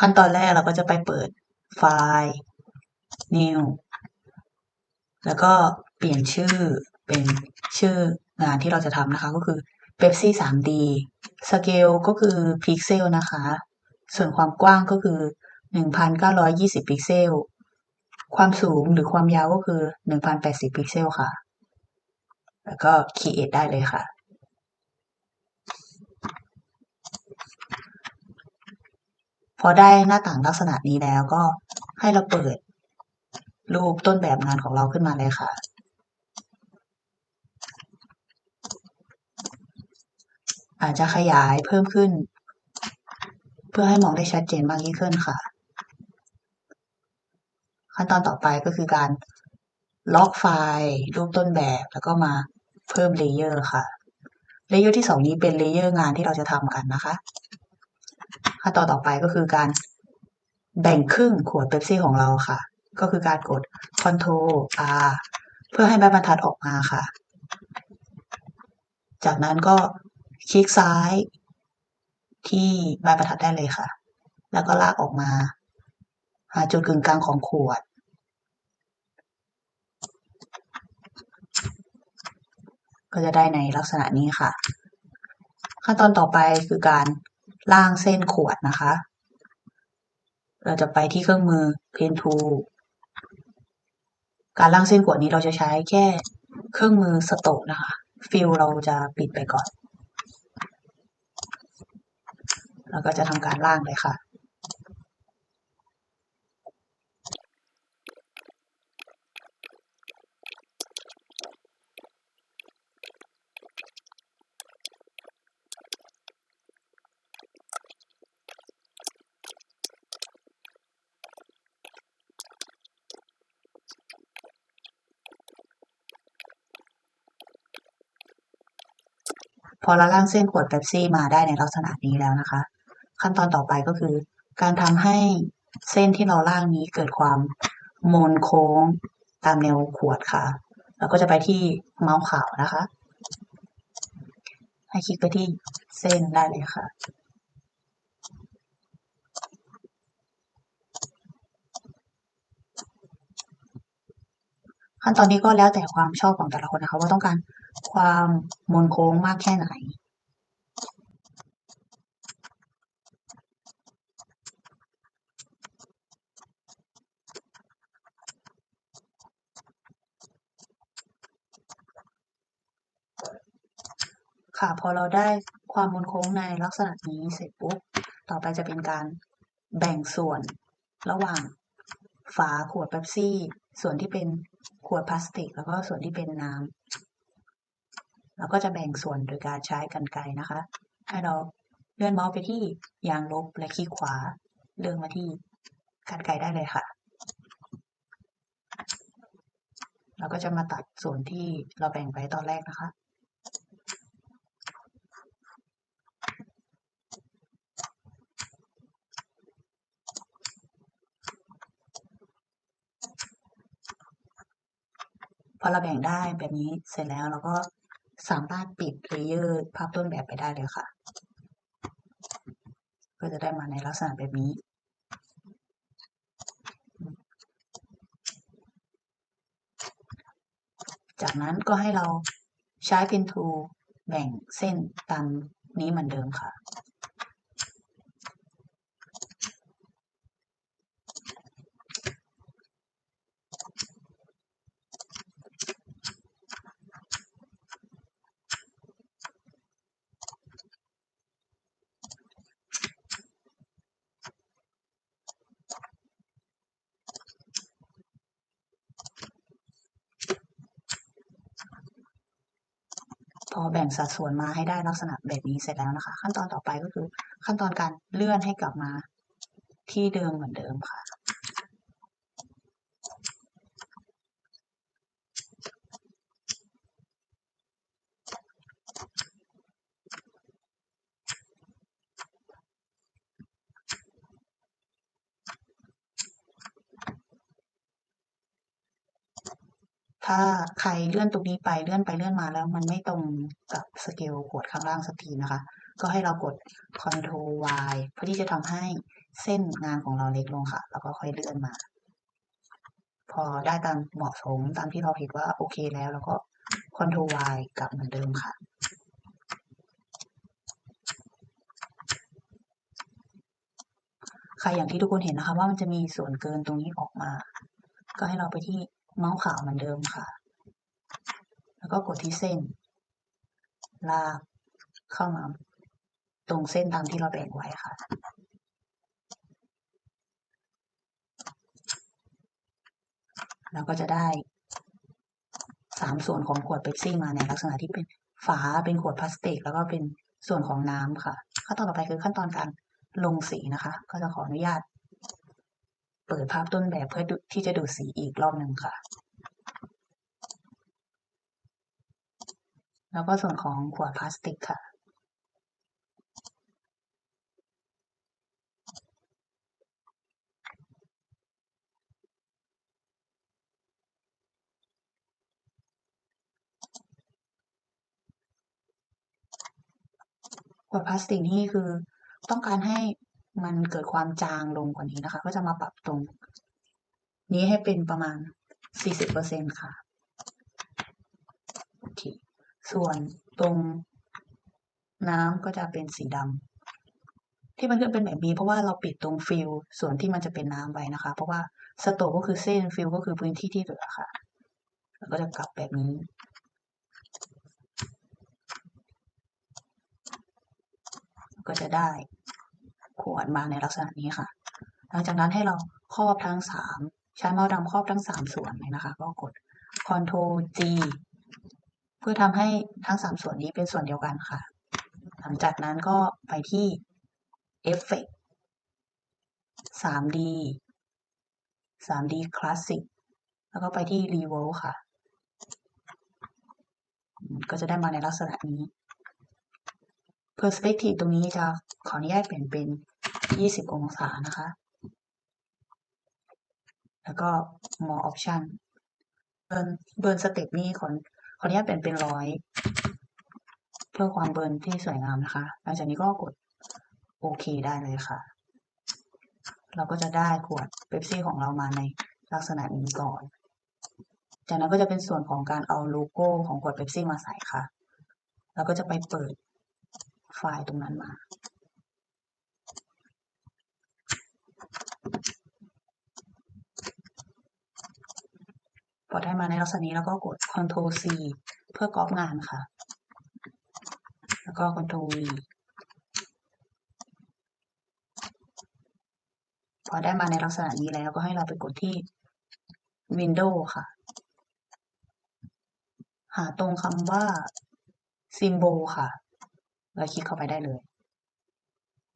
ขั้นตอนแรกเราก็จะไปเปิดไฟล์ new แล้วก็เปลี่ยนชื่อเป็นชื่องานที่เราจะทำนะคะก็คือ Pepsi 3D สเกลก็คือพิกเซลนะคะ ส่วนความกว้างก็คือ 1,920 พิกเซล ความสูงหรือความยาวก็คือ 1,080 พิกเซลค่ะ แล้วก็ create ได้เลยค่ะ พอได้หน้าต่างลักษณะนี้แล้วก็ให้เราเปิด รูปต้นแบบงานของเราขึ้นมาเลยค่ะ อาจจะขยายเพิ่มขึ้น เพื่อให้มองได้ชัดเจนมากยิ่งขึ้นค่ะ ขั้นตอนต่อไปก็คือการล็อกไฟล์รูปต้นแบบแล้วก็มาเพิ่มเลเยอร์ค่ะเลเยอร์ที่สองนี้เป็นเลเยอร์งานที่เราจะทำกันนะคะ ขั้นตอนต่อไปก็คือการแบ่งครึ่งขวดเป๊ปซี่ของเราค่ะ ก็คือการกด Ctrl R เพื่อให้ใบบรรทัดออกมาค่ะ จากนั้นก็คลิกซ้ายที่ใบบรรทัดได้เลยค่ะ แล้วก็ลากออกมาหาจุดกึ่งกลางของขวด ก็จะได้ในลักษณะนี้ค่ะ ขั้นตอนต่อไปคือการ ล่างเส้นขวดนะคะ เราจะไปที่เครื่องมือ Pen Tool การล่างเส้นขวดนี้เราจะใช้แค่เครื่องมือสโตกนะคะ ฟิลเราจะปิดไปก่อน แล้วก็จะทำการล่างเลยค่ะ พอเราล่างเส้นขวดเป๊ปซี่มาได้ในลักษณะนี้แล้วนะคะ ขั้นตอนต่อไปก็คือ การทำให้เส้นที่เราล่างนี้เกิดความมนโค้งตามแนวขวดค่ะแล้วก็จะไปที่เมาส์ขาวนะคะ ให้คลิกไปที่เส้นได้เลยค่ะขั้นตอนนี้ก็แล้วแต่ความชอบของแต่ละคนนะคะ ว่าต้องการ ความมนโค้งมากแค่ไหน ค่ะพอเราได้ความมนโค้งในลักษณะนี้เสร็จปุ๊บ ต่อไปจะเป็นการแบ่งส่วนระหว่างฝาขวดเป๊ปซี่ ส่วนที่เป็นขวดพลาสติก แล้วก็ส่วนที่เป็นน้ำ เราก็จะแบ่งส่วนโดยการใช้กรรไกรนะคะ ให้เราเลื่อนเมาส์ไปที่ยางลบและคลิกขวา เลื่อนมาที่กรรไกรได้เลยค่ะ เราก็จะมาตัดส่วนที่เราแบ่งไปตอนแรกนะคะพอเราแบ่งได้แบบนี้เสร็จแล้วเราก็ สามารถปิดเลเยอร์ภาพต้นแบบไปได้เลยค่ะ ก็จะได้มาในลักษณะแบบนี้จากนั้นก็ให้เราใช้เป็นทูแบ่งเส้นตามนี้เหมือนเดิมค่ะ พอ แบ่งสัดส่วนมาให้ได้ลักษณะแบบนี้เสร็จแล้วนะคะ ขั้นตอนต่อไปก็คือขั้นตอนการเลื่อนให้กลับมาที่เดิมเหมือนเดิมค่ะ ถ้าใครเลื่อนตรงนี้ไปเลื่อนไปเลื่อนมาแล้วมันไม่ตรงกับสเกลขวดข้างล่างสักทีนะคะ ก็ให้เรากด Ctrl Y เพื่อที่จะทำให้เส้นงานของเราเล็กลงค่ะ แล้วก็ค่อยเลื่อนมา พอได้ตามเหมาะสมตามที่เราเห็นว่าโอเคแล้วแล้วก็ Ctrl Y กลับเหมือนเดิมค่ะค่ะอย่างที่ทุกคนเห็นนะคะ ว่ามันจะมีส่วนเกินตรงนี้ออกมา ก็ให้เราไปที่ เมาส์ขาวเหมือนเดิมค่ะ แล้วก็กดที่เส้น ลากเข้ามา ตรงเส้นตามที่เราแบ่งไว้ค่ะเราก็จะได้สามส่วนของขวดเป๊ปซี่มาในลักษณะที่เป็นฝาเป็นขวดพลาสติก แล้วก็เป็นส่วนของน้ำค่ะขั้นตอนต่อไปคือขั้นตอนการลงสีนะคะ ก็จะขออนุญาต เปิดภาพต้นแบบเพื่อที่จะดูสีอีกรอบหนึ่งค่ะ แล้วก็ส่วนของขวดพลาสติกค่ะ ขวดพลาสติกนี่คือต้องการให้ มันเกิดความจางลงกว่านี้นะคะ ก็จะมาปรับตรง นี้ให้เป็นประมาณ 40%ค่ะโอเคส่วนตรงน้ำก็จะเป็นสีดำที่มันขึ้นเป็นแบบนี้เพราะว่าเราปิดตรงฟิลส่วนที่มันจะเป็นน้ำไว้นะคะ เพราะว่าสโตกก็คือเส้นฟิลก็คือพื้นที่ที่เหลือค่ะ แล้วก็จะกลับแบบนี้ก็จะได้ ขวดมาในลักษณะนี้ค่ะ หลังจากนั้นให้เราครอบทั้งสามใช้เมาส์ดำครอบทั้งสามส่วนเลยนะคะ ก็กด Ctrl G เพื่อทำให้ทั้งสามส่วนนี้เป็นส่วนเดียวกันค่ะ หลังจากนั้นก็ไปที่ Effect 3D 3D Classic แล้วก็ไปที่ Revolve ค่ะ ก็จะได้มาในลักษณะนี้ Perspective ตรงนี้จะขออนุญาตเปลี่ยนเป็น 20องศานะคะ แล้วก็ more option เบิร์นเบิร์นสเต็ปนี้ขอขออนุญาตเปลี่ยนเป็นร้อยเพื่อความเบิร์นที่สวยงามนะคะหลังจากนี้ก็กดโอเคได้เลยค่ะ เราก็จะได้ขวดเป๊ปซี่ของเรามาในลักษณะนี้ก่อน จากนั้นก็จะเป็นส่วนของการเอาโลโก้ของขวดเป๊ปซี่มาใส่ค่ะเราก็จะไปเปิดไฟล์ตรงนั้นมา พอได้มาในลักษณะนี้แล้วก็กด Ctrl C เพื่อกรอบงานค่ะ แล้วก็ Ctrl V พอได้มาในลักษณะนี้แล้วก็ให้เราไปกดที่ Windows ค่ะ หาตรงคำว่า Symbol ค่ะ แล้วคลิกเข้าไปได้เลย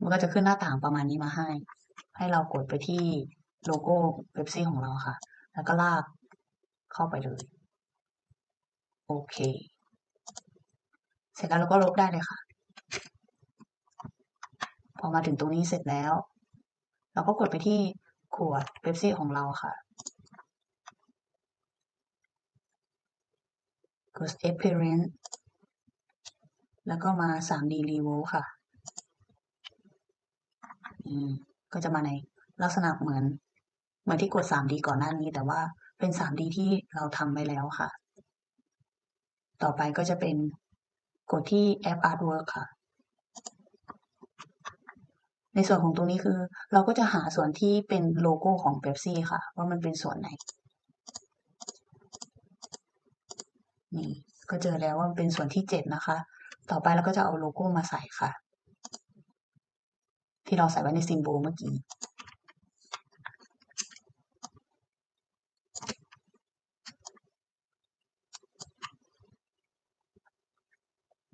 มันก็จะขึ้นหน้าต่างประมาณนี้มาให้ ให้เรากดไปที่โลโก้เว็บซี่ของเราค่ะ แล้วก็ลากเข้าไปเลย โอเค เสร็จแล้วเราก็ลบได้เลยค่ะ พอมาถึงตรงนี้เสร็จแล้ว เราก็กดไปที่ขวดเบปซี่ของเราค่ะกด appearance แล้วก็มา 3D r e v o l ค่ะ อืม ก็จะมาในลักษณะเหมือนเหมือนที่กด 3D ก่อนหน้านี้ แต่ว่าเป็น 3D ที่เราทำไปแล้วค่ะ ต่อไปก็จะเป็นกดที่ App Artwork ค่ะ ในส่วนของตรงนี้คือ เราก็จะหาส่วนที่เป็นโลโก้ของเ e p ซี่ค่ะ ว่ามันเป็นส่วนไหน นี่ก็เจอแล้วว่ามันเป็นส่วนที่เจ็ดนะคะ ต่อไปเราก็จะเอาโลโก้มาใส่ค่ะ ที่เราใส่ไว้ในซิมโบลเมื่อกี้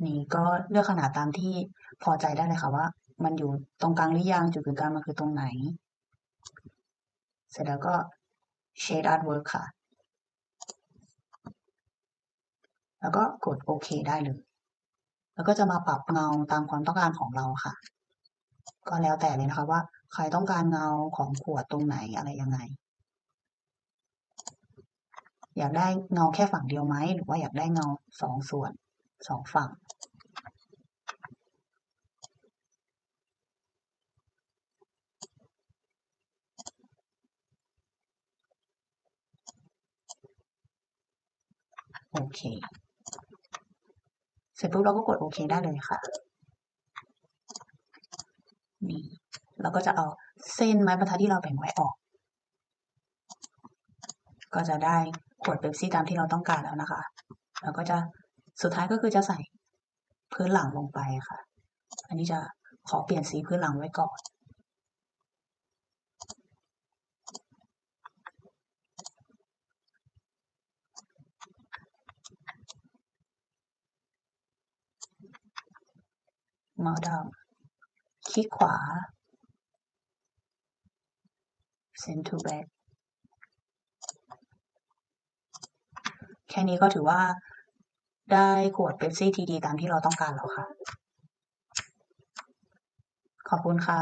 นี่ก็เลือกขนาดตามที่พอใจได้เลยค่ะว่า มันอยู่ตรงกลางหรือยังจุดกึ่งกลางมันคือตรงไหน เสร็จแล้วก็ shade artwork ค่ะ แล้วก็กดโอเคได้เลย แล้วก็จะมาปรับเงาตามความต้องการของเราค่ะ ก็แล้วแต่เลยนะคะว่า ใครต้องการเงาของขวดตรงไหนอะไรยังไง อยากได้เงาแค่ฝั่งเดียวไหมหรือว่าอยากได้เงาสองส่วนสองฝั่งโอเค เสร็จปุ๊บเราก็กดโอเคได้เลยค่ะ เราก็จะเอาเส้นไม้บรรทัดที่เราแบ่งไว้ออก ก็จะได้ขวดเป๊ปซี่ตามที่เราต้องการแล้วนะคะแล้วก็จะสุดท้ายก็คือจะใส่พื้นหลังลงไปค่ะ อันนี้จะขอเปลี่ยนสีพื้นหลังไว้ก่อน เมาส์ดำคลิกขวา send to back แค่นี้ก็ถือว่าได้ขวดเป๊ปซี่ทีดีตามที่เราต้องการแล้วค่ะ ขอบคุณค่ะ